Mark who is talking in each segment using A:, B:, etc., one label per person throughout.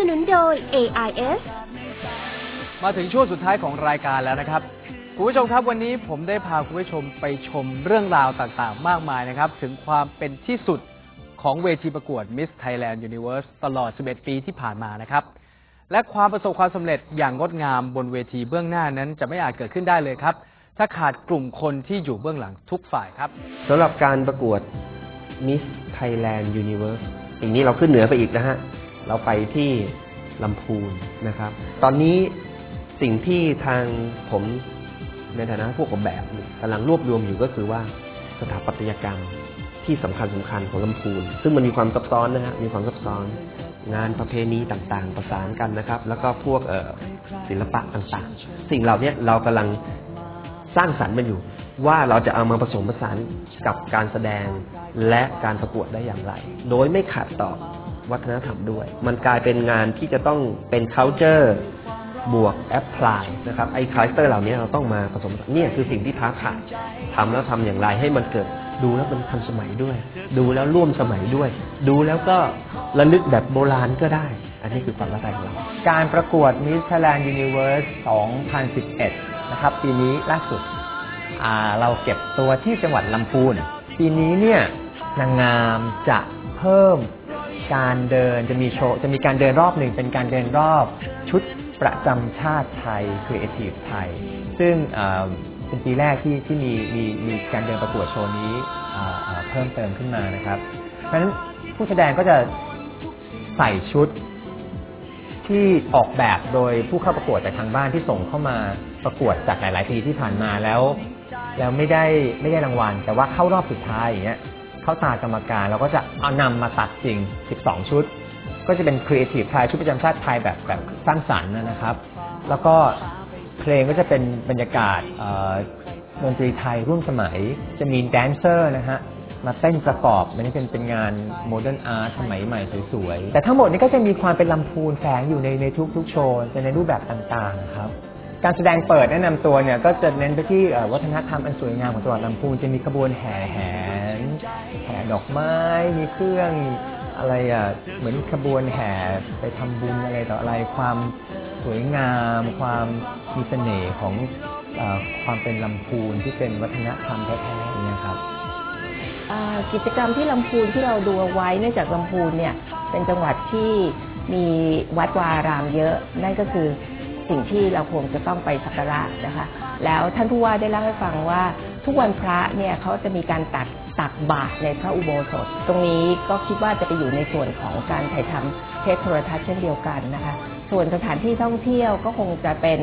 A: สนุนโดย AIS
B: มาถึงช่วงสุดท้ายของรายการแล้วนะครับคุณผู้ชมครับวันนี้ผมได้พาคุณผู้ชมไปชมเรื่องราวต่างๆ มากมายนะครับ ถึงความเป็นที่สุดของเวทีประกวด Miss Thailand Universe ตลอด 11 ปีที่ผ่านมานะครับ และความประสบความสำเร็จอย่างงดงามบนเวทีเบื้องหน้านั้นจะไม่อาจเกิดขึ้นได้เลยครับ ถ้าขาดกลุ่มคนที่อยู่เบื้องหลังทุกฝ่ายครับ
C: สำหรับการประกวด Miss Thailand Universe อย่างนี้เราขึ้นเหนือไปอีกนะฮะ เราไปที่ลำพูนนะครับ ตอนนี้สิ่งที่ทางผมในฐานะผู้ออกแบบกำลังรวบรวมอยู่ก็คือว่าสถาปัตยกรรมที่สำคัญสำคัญของลำพูน ซึ่งมันมีความซับซ้อนนะฮะมีความซับซ้อน งานประเพณีต่างๆ ประสานกันนะครับ แล้วก็พวกศิลปะต่างๆ สิ่งเหล่านี้เรากำลังสร้างสรรค์มันอยู่ ว่าเราจะเอามาผสมผสานกับการแสดงและการประกวดได้อย่างไร โดยไม่ขัดต่อ วัฒนธรรมด้วย มันกลายเป็นงานที่จะต้องเป็น culture บวก apply นะครับ ไอ้ culture เหล่านี้เราต้องมาผสมนเนี่ยคือสิ่งที่ท้าทายทำแล้วทำอย่างไรให้มันเกิดดูแล้วมันทันสมัยด้วย ดูแล้วร่วมสมัยด้วย ดูแล้วก็ระลึกแบบโบราณก็ได้ อันนี้คือความท้าทายของเรา
D: การประกวด Miss Thailand Universe 2011 นะครับ ปีนี้ล่าสุดเราเก็บตัวที่จังหวัดลำพูน ปีนี้เนี่ยนางงามจะเพิ่ม การเดินจะมีโชว์จะมีการเดินรอบหนึ่งเป็นการเดินรอบชุดประจำชาติไทย Creative ไทย ซึ่งเป็นปีแรกที่ที่มีมีมีการเดินประกวดโชว์นี้เพิ่มเติมขึ้นมานะครับเพราะฉะนั้นผู้แสดงก็จะใส่ชุดที่ออกแบบโดยผู้เข้าประกวดจากทางบ้านที่ส่งเข้ามาประกวดจากหลาย ๆ ปีที่ผ่านมาแล้ว แล้วไม่ได้ไม่ได้รางวัล แต่ว่าเข้ารอบสุดท้ายอย่างเงี้ย เข้าตากรรมการเราก็จะเอานำมาตัดจริง 12 ชุด ก็จะเป็นครีเอทีฟไทยชุดประจำชาติไทยแบบแบบสร้างสรรค์นะครับ แล้วก็เพลงก็จะเป็นบรรยากาศดนตรีไทยร่วมสมัย จะมีแดนเซอร์นะฮะมาเต้นประกอบมันนี่เป็นเป็นงานโมเดิร์นอาร์ตสมัยใหม่สวยๆ แต่ทั้งหมดนี้ก็จะมีความเป็นลำพูนแฝงอยู่ในในทุกๆโชว์จะในรูปแบบต่างๆครับการแสดงเปิดแนะนำตัวเนี่ยก็จะเน้นไปที่วัฒนธรรมอันสวยงามของจังหวัดลำพูนจะมีขบวนแห่แห นแห่ดอกไม้ มีเครื่องอะไรอะ เหมือนขบวนแห่ไปทำบุญอะไรต่ออะไร ความสวยงาม ความมีเสน่ห์ของอความเป็นลำพูนที่เป็นวัฒนธรรมแท้ๆนี่ครับ
E: กิจกรรมที่ลำพูนที่เราดูเอาไว้เนื่องจากลำพูนเนี่ยเป็นจังหวัดที่มีวัดวาอารามเยอะ นั่นก็คือสิ่งที่เราคงจะต้องไปสักการะนะคะ แล้วท่านผู้ว่าได้เล่าให้ฟังว่า ทุกวันพระเนี่ยเขาจะมีการตักตักบาตรในพระอุโบสถ ตรงนี้ก็คิดว่าจะไปอยู่ในส่วนของการถ่ายทำเทปโทรทัศน์เช่นเดียวกันนะคะ ส่วนสถานที่ท่องเที่ยวก็คงจะเป็น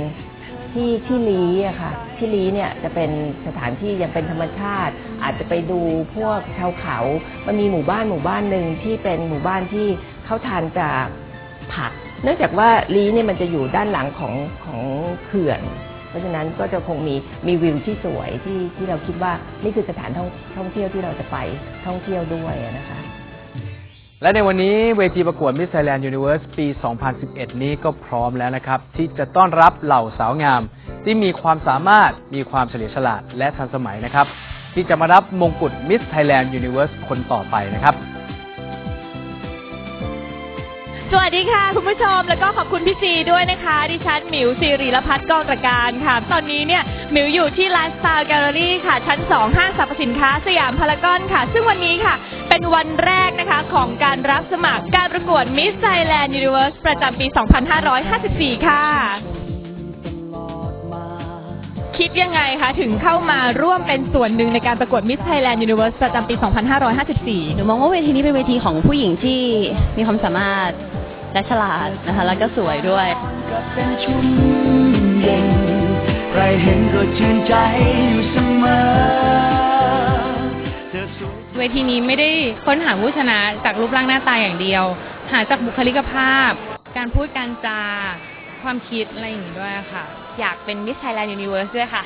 E: ที่ที่ลีอะค่ะที่ลีเนี่ยจะเป็นสถานที่ยังเป็นธรรมชาติ อาจจะไปดูพวกชาวเขา มันมีหมู่บ้านหมู่บ้านหนึ่งที่เป็นหมู่บ้านที่เขาทานจากผัก เนื่องจากว่าลีเนี่ยมันจะอยู่ด้านหลังของของเขื่อน ราะฉะนั้นก็จะคงมีมีวิวที่สวยที่ที่เราคิดว่านี่คือสถานท่องท่องเที่ยวที่เราจะไปท่องเที่ยวด้วยนะคะ
B: และในวันนี้เวทีประกวด Miss Thailand Universe ปี 2011 นี้ก็พร้อมแล้วนะครับ ที่จะต้อนรับเหล่าสาวงาม ที่มีความสามารถมีความเฉลียวฉลาดและทันสมัยนะครับ ที่จะมารับมงกุฎ Miss Thailand Universe คนต่อไปนะครับ
F: สวัสดีค่ะ คุณผู้ชมแล้วก็ขอบคุณพี่ซีด้วยนะคะ ดิฉันหมิวสิริรพัฒน์กองตระการค่ะ ตอนนี้เนี่ยหมิวอยู่ที่ Lifestyle Gallery ค่ะ ชั้น 2 ห้างสรรพสินค้าสยามพารากอนค่ะ ซึ่งวันนี้ค่ะ เป็นวันแรกนะคะของการรับสมัครการประกวด Miss Thailand Universe ประจำปี 2554 ค่ะ คิดยังไงคะถึงเข้ามาร่วมเป็นส่วนหนึ่งในการประกวด Miss Thailand Universe ประจำปี 2554
G: หนูมองว่าเวทีนี้เป็นเวทีของผู้หญิงที่มีความสามารถ และฉลาดนะคะ แล้วก็สวยด้วย
H: ก็เป็นชุมเย็นใครเห็นก็ชื่นใจอยู่เสมอเว
F: ทีนี้ไม่ได้ค้นหาผู้ชนะจากรูปร่างหน้าตาอย่างเดียว หาจากบุคลิกภาพ การพูดการจา ความคิดอะไรอย่างนี้ด้วยค่ะ อยากเป็น Miss Thailand Universe ด้วยค่ะ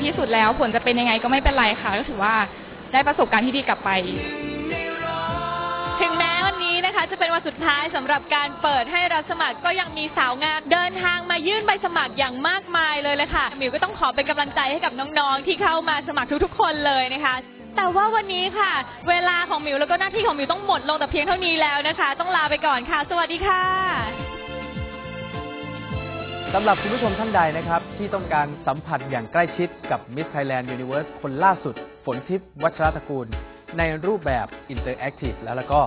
F: ี
H: ที่
F: สุดแล้ว ผลจะเป็นยังไงก็ไม่เป็นไรค่ะก็ถือว่าได้ประสบการณ์ที่ดีกลับไป ถึงแม้วันนี้นะคะ จะเป็นวันสุดท้ายสำหรับการเปิดให้รับสมัครก็ยังมีสาวงามเดินทางมายื่นใบสมัครอย่างมากมายเลยเลยค่ะหมิวก็ต้องขอเป็นกำลังใจให้กับน้องๆ ที่เข้ามาสมัครทุกๆ คนเลยนะคะแต่ว่าวันนี้ค่ะ เวลาของหมิวแล้วก็หน้าที่ของหมิวต้องหมดลงแต่เพียงเท่านี้แล้วนะคะ ต้องลาไปก่อนค่ะ สวัสดีค่ะ
B: สำหรับคุณผู้ชมท่านใดนะครับ ที่ต้องการสัมผัสอย่างใกล้ชิดกับ Miss Thailand Universe คนล่าสุด ฝนทิพย์วัชรตระกูล ในรูปแบบอินเตอร์แอคทีฟแล้วแล้วก็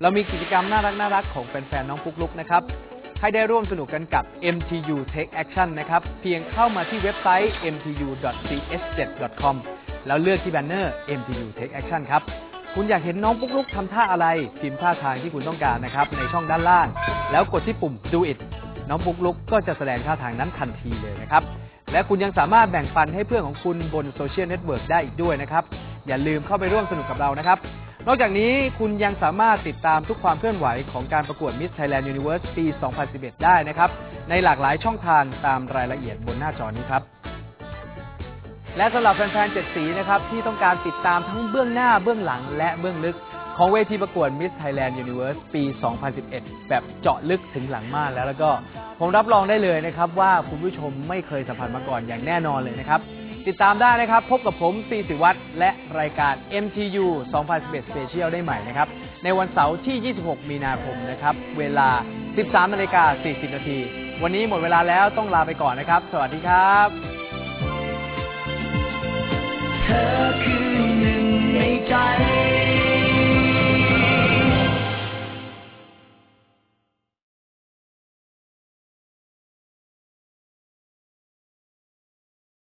B: เรามีกิจกรรมน่ารักน่ารักของแฟนๆน้องปุ๊กลุกนะครับ ให้ได้ร่วมสนุกกันกับ MTU Take Action นะครับ เพียงเข้ามาที่เว็บไซต์ mtu.cs7.com แล้วเลือกที่แบนเนอร์ MTU Take Action ครับ คุณอยากเห็นน้องปุ๊กลุกทำท่าอะไร พิมพ์ท่าทางที่คุณต้องการนะครับในช่องด้านล่าง แล้วกดที่ปุ่ม Do It น้องปุ๊กลุกก็จะแสดงท่าทางนั้นทันทีเลยนะครับ และคุณยังสามารถแบ่งปันให้เพื่อนของคุณบนโซเชียลเน็ตเวิร์กได้อีกด้วยนะครับ อย่าลืมเข้าไปร่วมสนุกกับเรานะครับ นอกจากนี้คุณยังสามารถติดตามทุกความเคลื่อนไหวของการประกวด Miss Thailand Universe ปี 2011 ได้นะครับ ในหลากหลายช่องทางตามรายละเอียดบนหน้าจอนี้ครับและสำหรับแฟนๆ เจ็ดสีนะครับที่ต้องการติดตามทั้งเบื้องหน้าเบื้องหลังและเบื้องลึก ของเวทีประกวด Miss Thailand Universe ปี 2011 แบบเจาะลึกถึงหลังม่านแล้วแล้วก็ผมรับรองได้เลยนะครับ ว่าคุณผู้ชมไม่เคยสัมผัสมาก่อนอย่างแน่นอนเลยนะครับ ติดตามได้นะครับ พบกับผมซีสิวัตรและรายการ MTU 2011 Special ได้ใหม่นะครับ ในวันเสาร์ที่ 26 มีนาคมนะครับ เวลา 13นาฬิกา40 นาที วันนี้หมดเวลาแล้วต้องลาไปก่อนนะครับ สวัสดีครับ